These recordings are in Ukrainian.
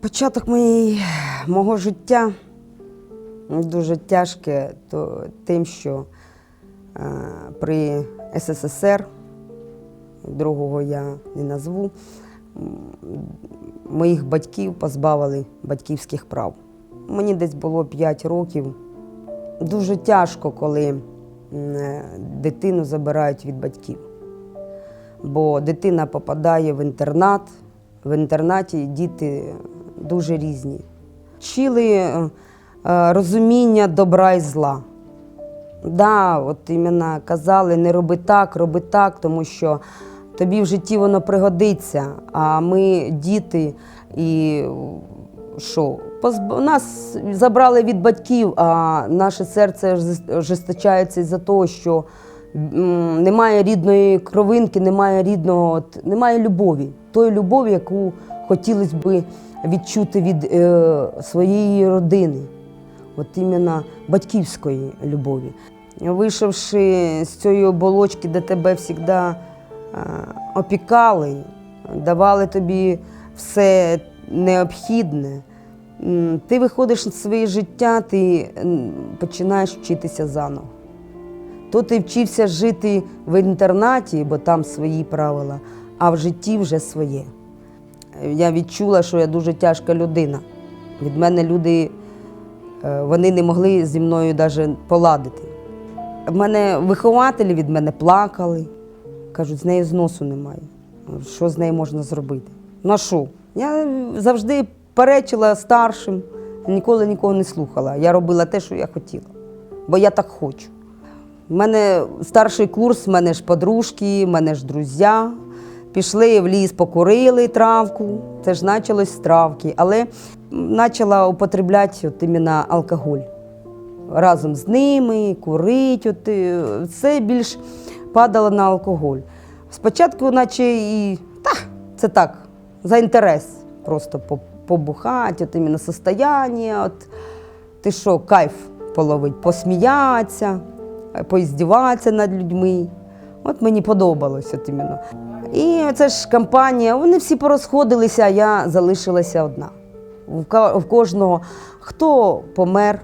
Початок моєї, мого життя дуже тяжке то, тим, що е, при СССР, другого я не назву, моїх батьків позбавили батьківських прав. Мені десь було 5 років. Дуже тяжко, коли е, дитину забирають від батьків. Бо дитина попадає в інтернат. В інтернаті діти дуже різні. Вчили е, е, розуміння добра і зла. Да, от іменно казали, не роби так, роби так, тому що тобі в житті воно пригодиться. А ми діти і що? Нас забрали від батьків, а наше серце ожесточається із-за того, що немає рідної кровинки, немає рідного, немає любові, тої любові, яку хотілося б відчути від е, своєї родини, от іменно батьківської любові. Вийшовши з цієї оболочки, де тебе завжди е, опікали, давали тобі все необхідне, ти виходиш на своє життя, ти починаєш вчитися заново. То ти вчився жити в інтернаті, бо там свої правила, а в житті вже своє. Я відчула, що я дуже тяжка людина. Від мене люди е, вони не могли зі мною навіть поладити. В мене вихователі від мене плакали, кажуть, з нею зносу немає. Що з нею можна зробити? Ну а що? Я завжди перечила старшим, ніколи нікого не слухала. Я робила те, що я хотіла, бо я так хочу. У мене старший курс, в мене ж подружки, в мене ж друзі. Пішли в ліс, покурили травку. Це ж почалось з травки, але почала употребляти от іменно алкоголь. Разом з ними, курить, от, е, все більш падало на алкоголь. Спочатку, наче і та, це так, за інтерес, просто побухати, от іменно состояння, от, ти що, кайф половить, посміятися, поіздіватися над людьми. От мені подобалось от іменно. І це ж компанія, вони всі порозходилися, а я залишилася одна. В кожного хто помер,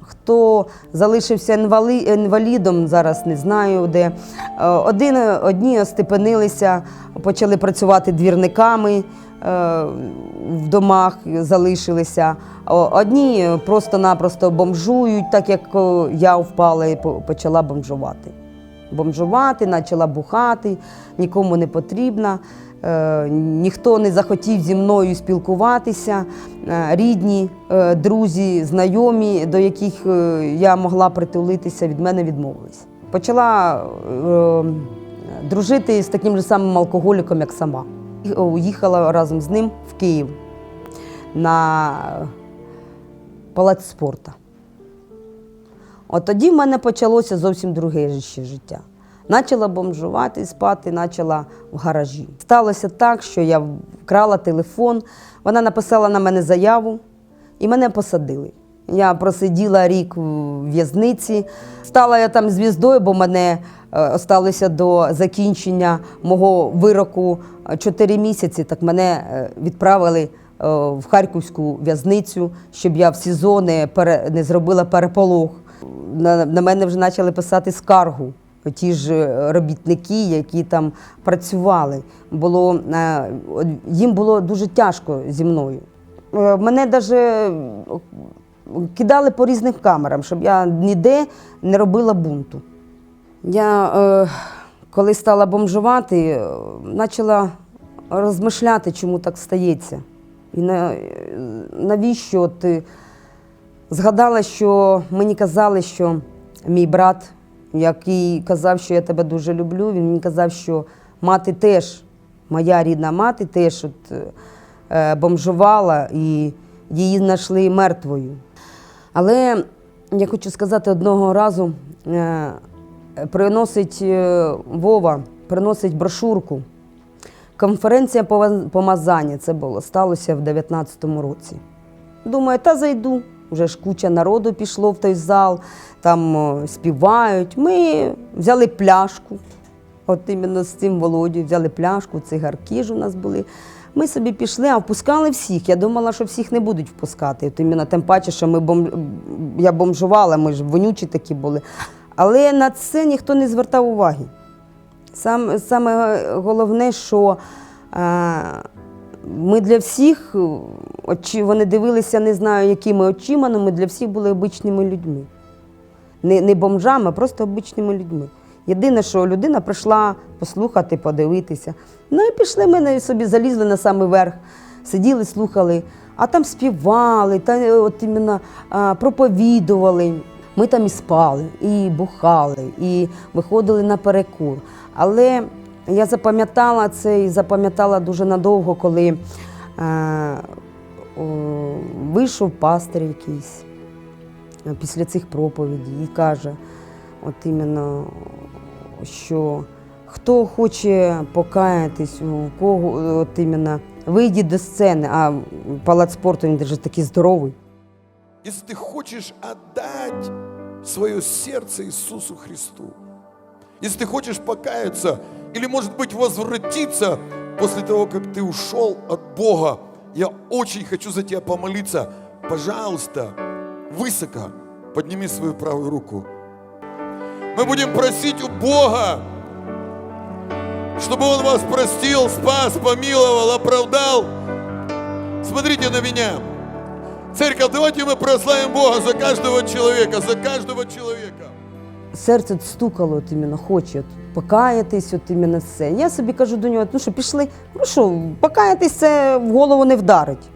хто залишився інвалідом, зараз не знаю де. Е, Один, одні остепенилися, почали працювати двірниками е, в домах, залишилися. Одні просто-напросто бомжують, так як я впала і почала бомжувати. Бомжувати, почала бухати, нікому не потрібна. Е, ніхто не захотів зі мною спілкуватися. Е, рідні, е, друзі, знайомі, до яких я могла притулитися, від мене відмовились. Почала дружити з таким же самим алкоголіком, як сама. Уїхала разом з ним в Київ на палац спорту. От тоді в мене почалося зовсім друге ще життя. Почала бомжувати, спати, почала в гаражі. Сталося так, що я вкрала телефон, вона написала на мене заяву і мене посадили. Я просиділа рік в в'язниці. Стала я там звіздою, бо мене е, осталося до закінчення мого вироку 4 місяці. Так мене е, відправили е, в Харківську в'язницю, щоб я в СІЗО не, пере, не зробила переполох. На, на мене вже почали писати скаргу. Ті ж е, робітники, які там працювали. Було, е, їм було дуже тяжко зі мною. Е, Мене навіть кидали по різним камерам, щоб я ніде не робила бунту. Я, коли стала бомжувати, почала розмишляти, чому так стається. І навіщо е, згадала, що мені казали, що мій брат, який казав, що я тебе дуже люблю, він мені казав, що мати теж, моя рідна мати теж от, е, бомжувала і її знайшли мертвою. Але я хочу сказати, одного разу е, приносить е, Вова, приносить брошурку. Конференція помазання це було, сталося в 19-му році. Думаю, та зайду. Вже ж куча народу пішло в той зал, там співають. Ми взяли пляшку, от іменно з цим Володю, взяли пляшку, цигарки ж у нас були. Ми собі пішли, а впускали всіх. Я думала, що всіх не будуть впускати. От іменно тим паче, що ми бом... я бомжувала, ми ж вонючі такі були. Але на це ніхто не звертав уваги. Сам, саме головне, що е, ми для всіх, е, очі, вони дивилися, не знаю, якими очима, але ми для всіх були обичними людьми. Не, не бомжами, а просто обичними людьми. Єдине, що людина прийшла послухати, подивитися. Ну і пішли ми собі, залізли на самий верх, сиділи, слухали, а там співали, та, е, от іменно, проповідували. Ми там і спали, і бухали, і виходили на перекур. Але я запам'ятала це і запам'ятала дуже надовго, коли е, вийшов пастир якийсь е, після цих проповідей і каже, от іменно, що хто хоче покаятись, у кого от іменно, вийдіть до сцени, а палац спорту він дуже такий здоровий. Если ты хочешь отдать свое сердце Иисусу Христу, если ты хочешь покаяться или, может быть, возвратиться после того, как ты ушел от Бога, я очень хочу за тебя помолиться. Пожалуйста, высоко подними свою правую руку. Мы будем просить у Бога, чтобы Он вас простил, спас, помиловал, оправдал. Смотрите на меня. Церковь, давайте мы прославим Бога за каждого человека, за каждого человека. Серце стукало, от іменно хоче от, покаятись, от іменно це. Я собі кажу до нього, ну що, пішли, ну що, покаятись це в голову не вдарить.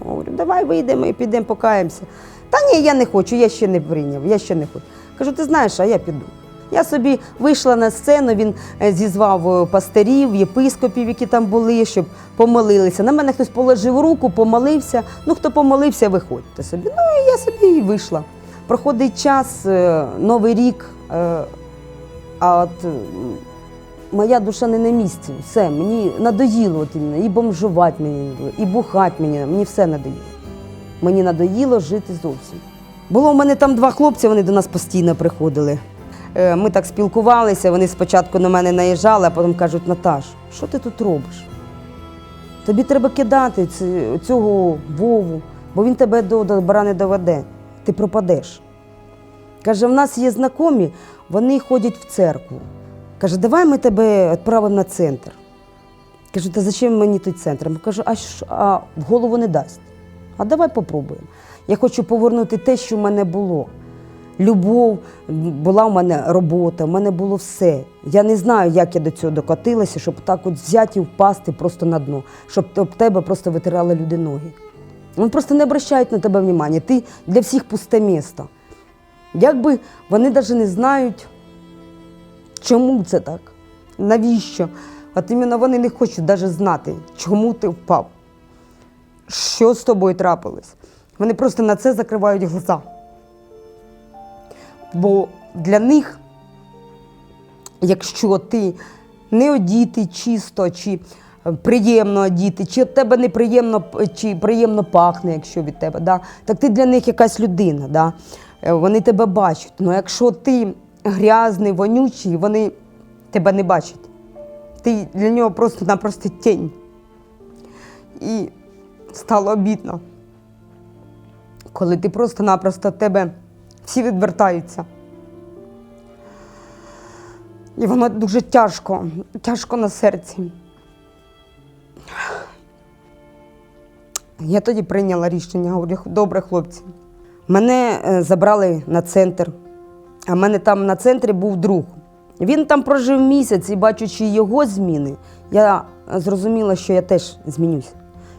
Говорю, давай вийдемо і підемо покаємося. Та ні, я не хочу, я ще не прийняв, я ще не хочу. Кажу, ти знаєш, а я піду. Я собі вийшла на сцену, він е, зізвав е, пастирів, єпископів, які там були, щоб помолилися. На мене хтось положив руку, помолився. Ну, хто помолився, виходьте собі. Ну, і я собі і вийшла. Проходить час, е, новий рік, е, а от моя душа не на місці. Все, мені надоїло от іменно, і бомжувати мені, і бухати мені, мені все надоїло. Мені надоїло жити зовсім. Було в мене там два хлопці, вони до нас постійно приходили. Е, Ми так спілкувалися, вони спочатку на мене наїжджали, а потім кажуть, Наташ, що ти тут робиш? Тобі треба кидати цього Вову, бо він тебе до добра не доведе, ти пропадеш. Каже, в нас є знайомі, вони ходять в церкву. Каже, давай ми тебе відправимо на центр. Кажу, та зачем мені той центр? Я кажу, а, що, а в голову не дасть. А давай попробуємо. Я хочу повернути те, що в мене було. Любов, була в мене робота, в мене було все. Я не знаю, як я до цього докотилася, щоб так от взяти і впасти просто на дно, щоб об тебе просто витирали люди ноги. Вони просто не обращають на тебе внимання. Ти для всіх пусте місто. Якби вони навіть не знають, чому це так, навіщо. От іменно вони не хочуть навіть знати, чому ти впав, що з тобою трапилось. Вони просто на це закривають глаза. Бо для них, якщо ти не одітий чисто, чи приємно одіти, чи від тебе неприємно, чи приємно пахне, якщо від тебе, да? так ти для них якась людина. Да? Е, Вони тебе бачать. Ну якщо ти грязний, вонючий, вони тебе не бачать. Ти для нього просто-напросто тінь. І стало обідно коли ти просто-напросто тебе всі відвертаються. І воно дуже тяжко, тяжко на серці. Я тоді прийняла рішення, говорю, добре, хлопці. Мене е, забрали на центр, а в мене там на центрі був друг. Він там прожив місяць і бачучи його зміни, я зрозуміла, що я теж змінюся.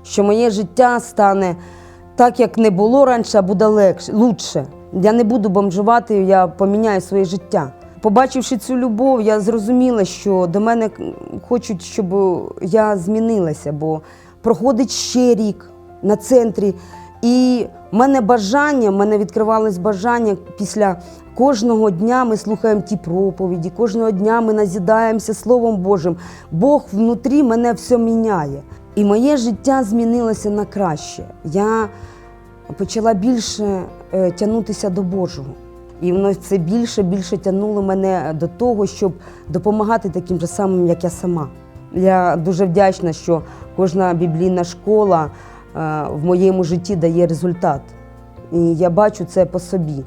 Що моє життя стане так, як не було раніше, а буде легше, лучше. Я не буду бомжувати, я поміняю своє життя. Побачивши цю любов, я зрозуміла, що до мене хочуть, щоб я змінилася, бо проходить ще рік на центрі. І в мене бажання, в мене відкривалось бажання після кожного дня ми слухаємо ті проповіді, кожного дня ми назідаємося Словом Божим. Бог внутрі мене все міняє. І моє життя змінилося на краще. Я почала більше е, тягнутися до Божого. І воно це більше більше тягнуло мене до того, щоб допомагати таким же самим, як я сама. Я дуже вдячна, що кожна біблійна школа в моєму житті дає результат. І я бачу це по собі.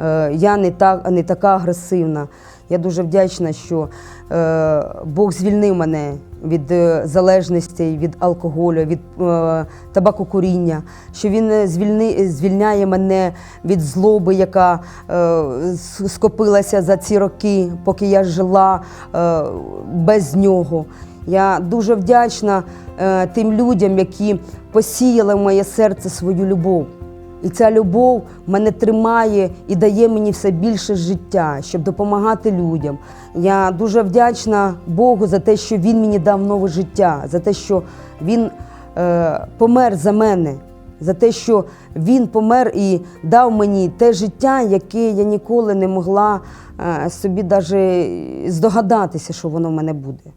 Е, Я не, та, не така агресивна. Я дуже вдячна, що е, Бог звільнив мене від е, залежностей, від алкоголю, від е, табакокуріння, що Він е, звільняє мене від злоби, яка е, скопилася за ці роки, поки я жила е, без нього. Я дуже вдячна е, тим людям, які посіяли в моє серце свою любов. І ця любов мене тримає і дає мені все більше життя, щоб допомагати людям. Я дуже вдячна Богу за те, що Він мені дав нове життя, за те, що Він е, помер за мене, за те, що Він помер і дав мені те життя, яке я ніколи не могла е, собі навіть здогадатися, що воно в мене буде.